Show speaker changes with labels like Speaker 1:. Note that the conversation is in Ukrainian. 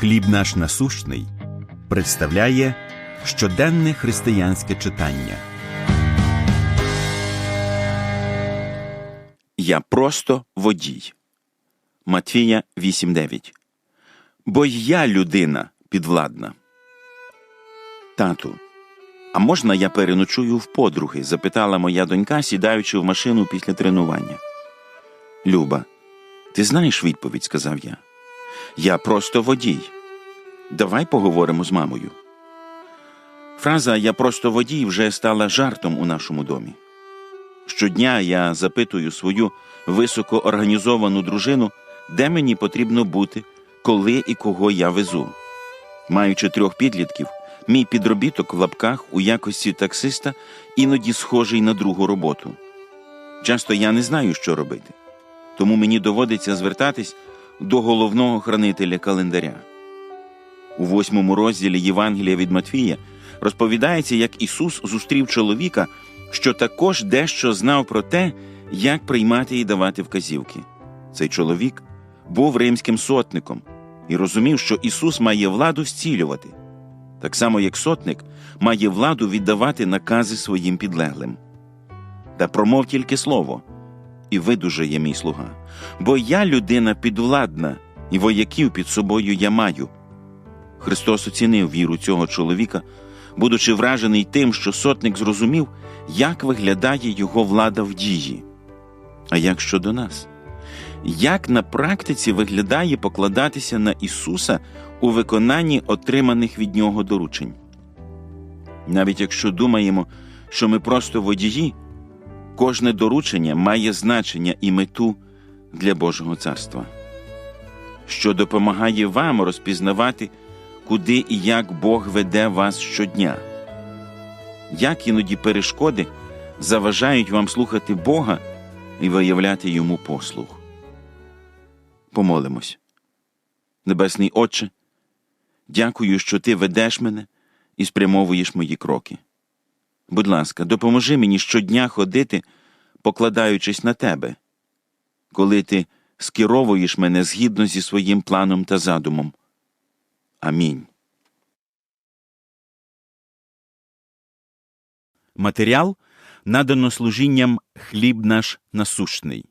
Speaker 1: Хліб наш насущний представляє щоденне християнське читання.
Speaker 2: Я просто водій. Матвія 8.9. Бо я людина підвладна. Тату, а можна я переночую в подруги? запитала моя донька, сідаючи в машину після тренування. Люба, ти знаєш відповідь, сказав я. Я просто водій. Давай поговоримо з мамою. Фраза Я просто водій вже стала жартом у нашому домі. Щодня я запитую свою високоорганізовану дружину, де мені потрібно бути, коли і кого я везу. Маючи трьох підлітків, мій підробіток в лапках у якості таксиста іноді схожий на другу роботу. Часто я не знаю, що робити, тому мені доводиться звертатись до головного хранителя календаря. У восьмому розділі Євангелія від Матвія розповідається, як Ісус зустрів чоловіка, що також дещо знав про те, як приймати і давати вказівки. Цей чоловік був римським сотником і розумів, що Ісус має владу зцілювати, так само як сотник має владу віддавати накази своїм підлеглим. Та промов тільки слово, і видужає мій слуга, бо я людина підвладна, і вояків під собою я маю. Христос оцінив віру цього чоловіка, будучи вражений тим, що сотник зрозумів, як виглядає його влада в дії. А як щодо нас? Як на практиці виглядає покладатися на Ісуса у виконанні отриманих від Нього доручень? Навіть якщо думаємо, що ми просто водії, кожне доручення має значення і мету для Божого царства, що допомагає вам розпізнавати, куди і як Бог веде вас щодня. Як іноді перешкоди заважають вам слухати Бога і виявляти йому послуг. Помолимось. Небесний Отче, дякую, що Ти ведеш мене і спрямовуєш мої кроки. Будь ласка, допоможи мені щодня ходити, покладаючись на Тебе, коли Ти скеровуєш мене згідно зі своїм планом та задумом. Амінь.
Speaker 1: Матеріал надано служінням Хліб наш насущний.